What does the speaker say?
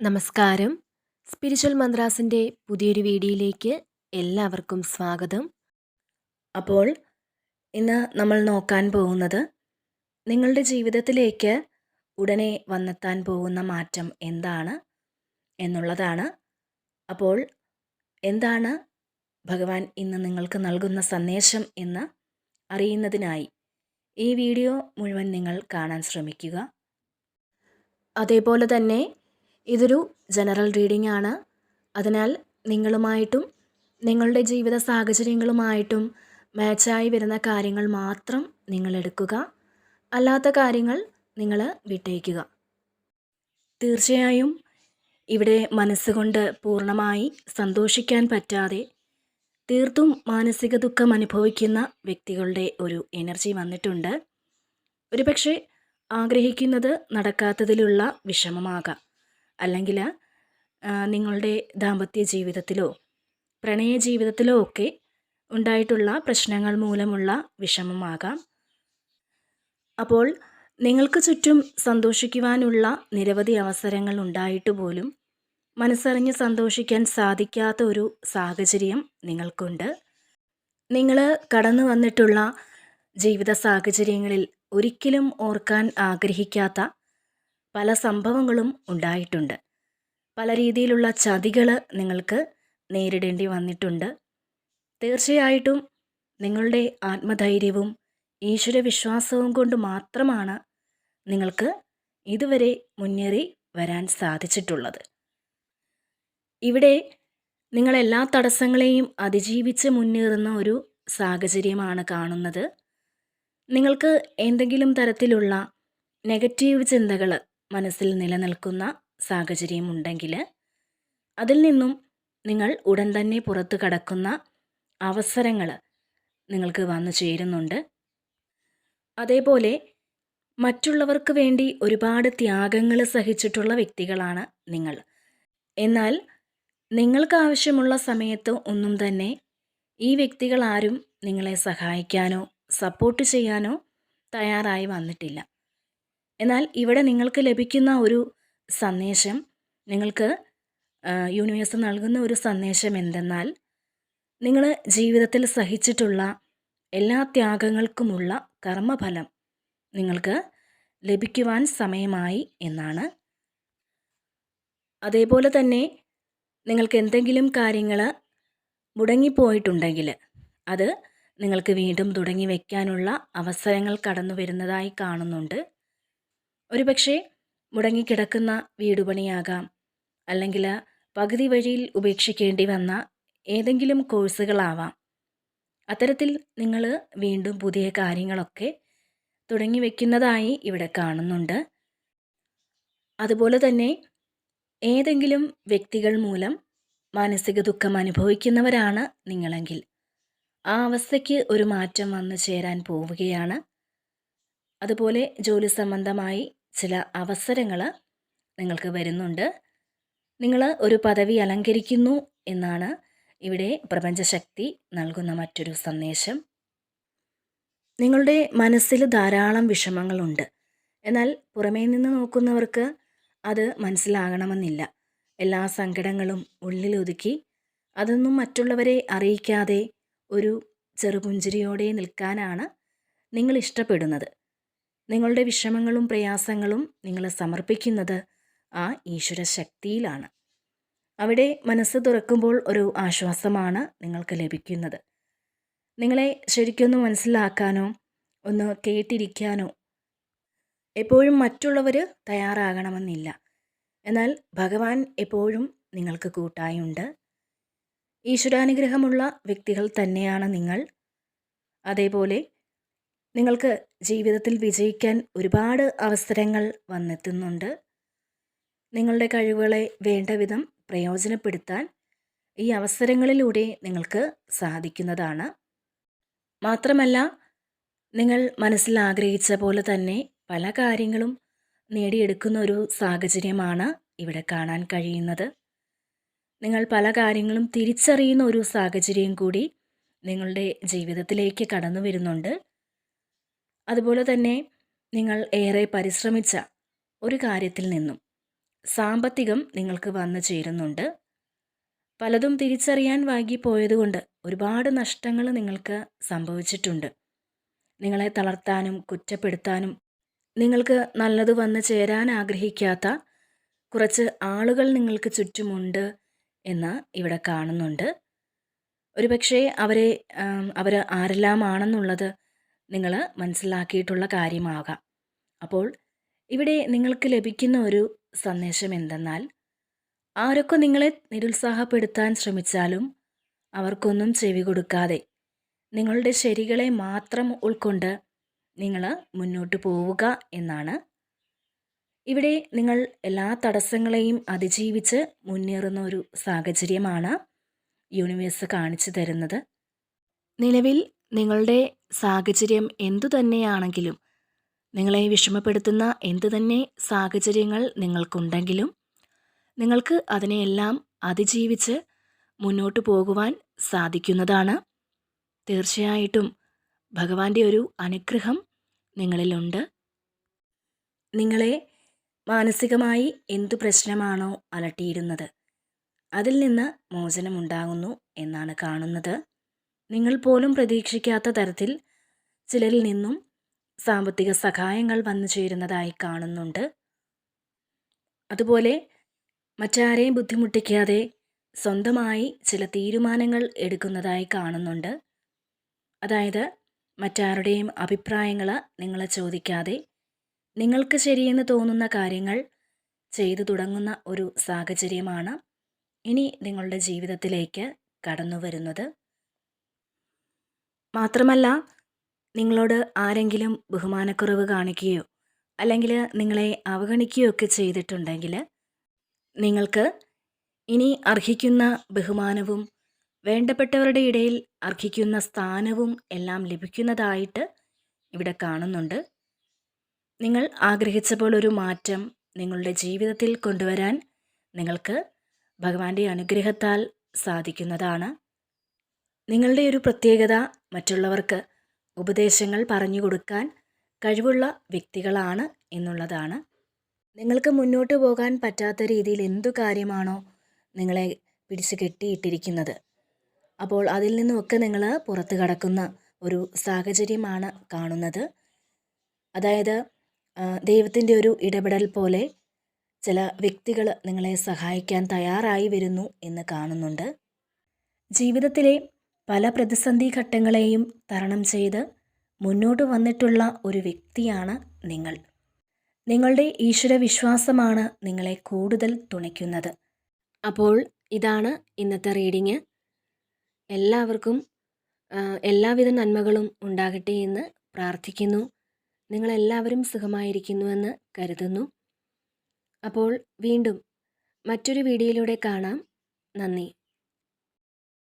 നമസ്കാരം. സ്പിരിച്വൽ മന്ത്രാസിന്റെ പുതിയൊരു വീഡിയോയിലേക്ക് എല്ലാവർക്കും സ്വാഗതം. അപ്പോൾ ഇന്ന് നമ്മൾ നോക്കാൻ പോകുന്നത് നിങ്ങളുടെ ജീവിതത്തിലേക്ക് ഉടനെ വന്നെത്താൻ പോകുന്ന മാറ്റം എന്താണ് എന്നുള്ളതാണ്. അപ്പോൾ എന്താണ് ഭഗവാൻ ഇന്ന് നിങ്ങൾക്ക് നൽകുന്ന സന്ദേശം എന്ന് അറിയുന്നതിനായി ഈ വീഡിയോ മുഴുവൻ നിങ്ങൾ കാണാൻ ശ്രമിക്കുക. അതേപോലെ തന്നെ ഇതൊരു ജനറൽ റീഡിംഗ് ആണ് അതിനാൽ നിങ്ങളുമായിട്ടും നിങ്ങളുടെ ജീവിത സാഹചര്യങ്ങളുമായിട്ടും മാച്ചായി വരുന്ന കാര്യങ്ങൾ മാത്രം നിങ്ങൾ എടുക്കുക. അല്ലാത്ത കാര്യങ്ങൾ നിങ്ങൾ വിട്ടയക്കുക തീർച്ചയായും ഇവിടെ മനസ്സുകൊണ്ട് പൂർണമായി സന്തോഷിക്കാൻ പറ്റാതെ തീർത്തും മാനസിക ദുഃഖം അനുഭവിക്കുന്ന വ്യക്തികളുടെ ഒരു എനർജി വന്നിട്ടുണ്ട്. ഒരുപക്ഷെ ആഗ്രഹിക്കുന്നത് നടക്കാത്തതിലുള്ള വിഷമമാകാം. അല്ലെങ്കിൽ നിങ്ങളുടെ ദാമ്പത്യ ജീവിതത്തിലോ പ്രണയ ജീവിതത്തിലോ ഒക്കെ ഉണ്ടായിട്ടുള്ള പ്രശ്നങ്ങൾ മൂലമുള്ള വിഷമമാകാം. അപ്പോൾ നിങ്ങൾക്ക് ചുറ്റും സന്തോഷിക്കുവാനുള്ള നിരവധി അവസരങ്ങൾ ഉണ്ടായിട്ട് പോലും മനസ്സറിഞ്ഞ് സന്തോഷിക്കാൻ സാധിക്കാത്ത ഒരു സാഹചര്യം നിങ്ങൾക്കുണ്ട്. നിങ്ങൾ കടന്നു വന്നിട്ടുള്ള ജീവിത സാഹചര്യങ്ങളിൽ ഒരിക്കലും ഓർക്കാൻ ആഗ്രഹിക്കാത്ത പല സംഭവങ്ങളും ഉണ്ടായിട്ടുണ്ട്. പല രീതിയിലുള്ള ചതികൾ നിങ്ങൾക്ക് നേരിടേണ്ടി വന്നിട്ടുണ്ട്. തീർച്ചയായിട്ടും നിങ്ങളുടെ ആത്മധൈര്യവും ഈശ്വരവിശ്വാസവും കൊണ്ട് മാത്രമാണ് നിങ്ങൾക്ക് ഇതുവരെ മുന്നേറി വരാൻ സാധിച്ചിട്ടുള്ളത്. ഇവിടെ നിങ്ങൾ എല്ലാ തടസ്സങ്ങളെയും അതിജീവിച്ച് മുന്നേറുന്ന ഒരു സാഹചര്യമാണ് കാണുന്നത്. നിങ്ങൾക്ക് എന്തെങ്കിലും തരത്തിലുള്ള നെഗറ്റീവ് ചിന്തകൾ മനസ്സിൽ നിലനിൽക്കുന്ന സാഹചര്യമുണ്ടെങ്കിൽ അതിൽ നിന്നും നിങ്ങൾ ഉടൻ തന്നെ പുറത്തു കടക്കുന്ന അവസരങ്ങൾ നിങ്ങൾക്ക് വന്നു ചേരുന്നുണ്ട്. അതേപോലെ മറ്റുള്ളവർക്ക് വേണ്ടി ഒരുപാട് ത്യാഗങ്ങൾ സഹിച്ചിട്ടുള്ള വ്യക്തികളാണ് നിങ്ങൾ. എന്നാൽ നിങ്ങൾക്ക് ആവശ്യമുള്ള സമയത്ത് ഒന്നും തന്നെ ഈ വ്യക്തികളാരും നിങ്ങളെ സഹായിക്കാനോ സപ്പോർട്ട് ചെയ്യാനോ തയ്യാറായി വന്നിട്ടില്ല. എന്നാൽ ഇവിടെ നിങ്ങൾക്ക് ലഭിക്കുന്ന ഒരു സന്ദേശം നിങ്ങൾക്ക് യൂണിവേഴ്സ് നൽകുന്ന ഒരു സന്ദേശം എന്തെന്നാൽ നിങ്ങൾ ജീവിതത്തിൽ സഹിച്ചിട്ടുള്ള എല്ലാ ത്യാഗങ്ങൾക്കുമുള്ള കർമ്മഫലം നിങ്ങൾക്ക് ലഭിക്കുവാൻ സമയമായി എന്നാണ്. അതേപോലെ തന്നെ നിങ്ങൾക്ക് എന്തെങ്കിലും കാര്യങ്ങൾ മുടങ്ങിപ്പോയിട്ടുണ്ടെങ്കിൽ അത് നിങ്ങൾക്ക് വീണ്ടും തുടങ്ങി വയ്ക്കാനുള്ള അവസരങ്ങൾ കടന്നു വരുന്നതായി കാണുന്നുണ്ട്. ഒരുപക്ഷെ മുടങ്ങിക്കിടക്കുന്ന വീടുപണിയാകാം. അല്ലെങ്കിൽ പകുതി വഴിയിൽ ഉപേക്ഷിക്കേണ്ടി വന്ന ഏതെങ്കിലും കോഴ്സുകളാവാം. അത്തരത്തിൽ നിങ്ങൾ വീണ്ടും പുതിയ കാര്യങ്ങളൊക്കെ തുടങ്ങി വയ്ക്കുന്നതായി ഇവിടെ കാണുന്നുണ്ട്. അതുപോലെ തന്നെ ഏതെങ്കിലും വ്യക്തികൾ മൂലം മാനസിക ദുഃഖം അനുഭവിക്കുന്നവരാണ് നിങ്ങളെങ്കിൽ. ആ അവസ്ഥയ്ക്ക് ഒരു മാറ്റം വന്നു ചേരാൻ പോവുകയാണ്. അതുപോലെ ജോലി സംബന്ധമായി ചില അവസരങ്ങൾ നിങ്ങൾക്ക് വരുന്നുണ്ട്. നിങ്ങൾ ഒരു പദവി അലങ്കരിക്കുന്നു എന്നാണ് ഇവിടെ പ്രപഞ്ചശക്തി നൽകുന്ന മറ്റൊരു സന്ദേശം. നിങ്ങളുടെ മനസ്സിൽ ധാരാളം വിഷമങ്ങളുണ്ട്. എന്നാൽ പുറമേ നിന്ന് നോക്കുന്നവർക്ക് അത് മനസ്സിലാകണമെന്നില്ല. എല്ലാ സങ്കടങ്ങളും ഉള്ളിലൊതുക്കി അതൊന്നും മറ്റുള്ളവരെ അറിയിക്കാതെ ഒരു ചെറുപുഞ്ചിരിയോടെ നിൽക്കാനാണ് നിങ്ങൾ ഇഷ്ടപ്പെടുന്നത്. നിങ്ങളുടെ വിഷമങ്ങളും പ്രയാസങ്ങളും നിങ്ങൾ സമർപ്പിക്കുന്നത് ആ ഈശ്വര ശക്തിയിലാണ്. അവിടെ മനസ്സ് തുറക്കുമ്പോൾ ഒരു ആശ്വാസമാണ് നിങ്ങൾക്ക് ലഭിക്കുന്നത്. നിങ്ങളെ ശരിക്കൊന്ന് മനസ്സിലാക്കാനോ ഒന്ന് കേട്ടിരിക്കാനോ എപ്പോഴും മറ്റുള്ളവർ തയ്യാറാകണമെന്നില്ല. എന്നാൽ ഭഗവാൻ എപ്പോഴും നിങ്ങൾക്ക് കൂട്ടായുണ്ട്. ഈശ്വരാനുഗ്രഹമുള്ള വ്യക്തികൾ തന്നെയാണ് നിങ്ങൾ. അതേപോലെ നിങ്ങൾക്ക് ജീവിതത്തിൽ വിജയിക്കാൻ ഒരുപാട് അവസരങ്ങൾ വന്നെത്തുന്നുണ്ട്. നിങ്ങളുടെ കഴിവുകളെ വേണ്ട വിധം പ്രയോജനപ്പെടുത്താൻ ഈ അവസരങ്ങളിലൂടെ നിങ്ങൾക്ക് സാധിക്കുന്നതാണ്. മാത്രമല്ല നിങ്ങൾ മനസ്സിൽ ആഗ്രഹിച്ച പോലെ തന്നെ പല കാര്യങ്ങളും നേടിയെടുക്കുന്ന ഒരു സാഹചര്യമാണ് ഇവിടെ കാണാൻ കഴിയുന്നത്. നിങ്ങൾ പല കാര്യങ്ങളും തിരിച്ചറിയുന്ന ഒരു സാഹചര്യം കൂടി നിങ്ങളുടെ ജീവിതത്തിലേക്ക് കടന്നു വരുന്നുണ്ട്. അതുപോലെ തന്നെ നിങ്ങൾ ഏറെ പരിശ്രമിച്ച ഒരു കാര്യത്തിൽ നിന്നും സാമ്പത്തികം നിങ്ങൾക്ക് വന്നു ചേരുന്നുണ്ട്. പലതും തിരിച്ചറിയാൻ വൈകിപ്പോയതുകൊണ്ട് ഒരുപാട് നഷ്ടങ്ങൾ നിങ്ങൾക്ക് സംഭവിച്ചിട്ടുണ്ട്. നിങ്ങളെ തളർത്താനും കുറ്റപ്പെടുത്താനും നിങ്ങൾക്ക് നല്ലത് വന്നു ചേരാൻ ആഗ്രഹിക്കാത്ത കുറച്ച് ആളുകൾ നിങ്ങൾക്ക് ചുറ്റുമുണ്ട് എന്ന് ഇവിടെ കാണുന്നുണ്ട്. ഒരുപക്ഷെ അവരെ അവർ ആരെല്ലാമാണെന്നുള്ളത് നിങ്ങൾ മനസ്സിലാക്കിയിട്ടുള്ള കാര്യമാകാം. അപ്പോൾ ഇവിടെ നിങ്ങൾക്ക് ലഭിക്കുന്ന ഒരു സന്ദേശം എന്തെന്നാൽ ആരൊക്കെ നിങ്ങളെ നിരുത്സാഹപ്പെടുത്താൻ ശ്രമിച്ചാലും അവർക്കൊന്നും ചെവി കൊടുക്കാതെ നിങ്ങളുടെ ശരികളെ മാത്രം ഉൾക്കൊണ്ട് നിങ്ങൾ മുന്നോട്ട് പോവുക എന്നാണ്. ഇവിടെ നിങ്ങൾ എല്ലാ തടസ്സങ്ങളെയും അതിജീവിച്ച് മുന്നേറുന്ന ഒരു സാഹചര്യമാണ് യൂണിവേഴ്സ് കാണിച്ചു തരുന്നത്. നിലവിൽ നിങ്ങളുടെ സാഹചര്യം എന്തു തന്നെയാണെങ്കിലും നിങ്ങളെ വിഷമപ്പെടുത്തുന്ന എന്തു തന്നെ സാഹചര്യങ്ങൾ നിങ്ങൾക്കുണ്ടെങ്കിലും നിങ്ങൾക്ക് അതിനെയെല്ലാം അതിജീവിച്ച് മുന്നോട്ട് പോകുവാൻ സാധിക്കുന്നതാണ്. തീർച്ചയായിട്ടും ഭഗവാന്റെ ഒരു അനുഗ്രഹം നിങ്ങളിലുണ്ട്. നിങ്ങളെ മാനസികമായി എന്തു പ്രശ്നമാണോ അലട്ടിയിരുന്നത് അതിൽ നിന്ന് മോചനമുണ്ടാകുന്നു എന്നാണ് കാണുന്നത്. നിങ്ങൾ പോലും പ്രതീക്ഷിക്കാത്ത തരത്തിൽ ചിലരിൽ നിന്നും സാമ്പത്തിക സഹായങ്ങൾ വന്നു ചേരുന്നതായി കാണുന്നുണ്ട്. അതുപോലെ മറ്റാരെയും ബുദ്ധിമുട്ടിക്കാതെ സ്വന്തമായി ചില തീരുമാനങ്ങൾ എടുക്കുന്നതായി കാണുന്നുണ്ട്. അതായത് മറ്റാരുടെയും അഭിപ്രായങ്ങൾ നിങ്ങളെ ചോദിക്കാതെ നിങ്ങൾക്ക് ശരിയെന്ന് തോന്നുന്ന കാര്യങ്ങൾ ചെയ്തു തുടങ്ങുന്ന ഒരു സാഹചര്യമാണ് ഇനി നിങ്ങളുടെ ജീവിതത്തിലേക്ക് കടന്നു വരുന്നത് മാത്രമല്ല നിങ്ങളോട് ആരെങ്കിലും ബഹുമാനക്കുറവ് കാണിക്കുകയോ അല്ലെങ്കിൽ നിങ്ങളെ അവഗണിക്കുകയോ ഒക്കെ ചെയ്തിട്ടുണ്ടെങ്കിൽ നിങ്ങൾക്ക് ഇനി അർഹിക്കുന്ന ബഹുമാനവും വേണ്ടപ്പെട്ടവരുടെ ഇടയിൽ അർഹിക്കുന്ന സ്ഥാനവും എല്ലാം ലഭിക്കുന്നതായിട്ട് ഇവിടെ കാണുന്നുണ്ട്. നിങ്ങൾ ആഗ്രഹിച്ച പോലൊരു മാറ്റം നിങ്ങളുടെ ജീവിതത്തിൽ കൊണ്ടുവരാൻ നിങ്ങൾക്ക് ഭഗവാന്റെ അനുഗ്രഹത്താൽ സാധിക്കുന്നതാണ്. നിങ്ങളുടെ ഒരു പ്രത്യേകത മറ്റുള്ളവർക്ക് ഉപദേശങ്ങൾ പറഞ്ഞു കൊടുക്കാൻ കഴിവുള്ള വ്യക്തികളാണ് എന്നുള്ളതാണ്. നിങ്ങൾക്ക് മുന്നോട്ട് പോകാൻ പറ്റാത്ത രീതിയിൽ എന്തു കാര്യമാണോ നിങ്ങളെ പിടിച്ചു കെട്ടിയിട്ടിരിക്കുന്നത്? അപ്പോൾ അതിൽ നിന്നുമൊക്കെ നിങ്ങൾ പുറത്തു കടക്കുന്ന ഒരു സാഹചര്യമാണ് കാണുന്നത്. അതായത് ദൈവത്തിന്റെ ഒരു ഇടപെടൽ പോലെ ചില വ്യക്തികൾ നിങ്ങളെ സഹായിക്കാൻ തയ്യാറായി വരുന്നു എന്ന് കാണുന്നുണ്ട്. ജീവിതത്തിലെ പല പ്രതിസന്ധി ഘട്ടങ്ങളെയും തരണം ചെയ്ത് മുന്നോട്ട് വന്നിട്ടുള്ള ഒരു വ്യക്തിയാണ് നിങ്ങൾ. നിങ്ങളുടെ ഈശ്വര വിശ്വാസമാണ് നിങ്ങളെ കൂടുതൽ തുണയ്ക്കുന്നത്. അപ്പോൾ ഇതാണ് ഇന്നത്തെ റീഡിങ്. എല്ലാവർക്കും എല്ലാവിധ നന്മകളും ഉണ്ടാകട്ടെ എന്ന് പ്രാർത്ഥിക്കുന്നു. നിങ്ങളെല്ലാവരും സുഖമായിരിക്കുന്നുവെന്ന് കരുതുന്നു. അപ്പോൾ വീണ്ടും മറ്റൊരു വീഡിയോയിലൂടെ കാണാം. നന്ദി.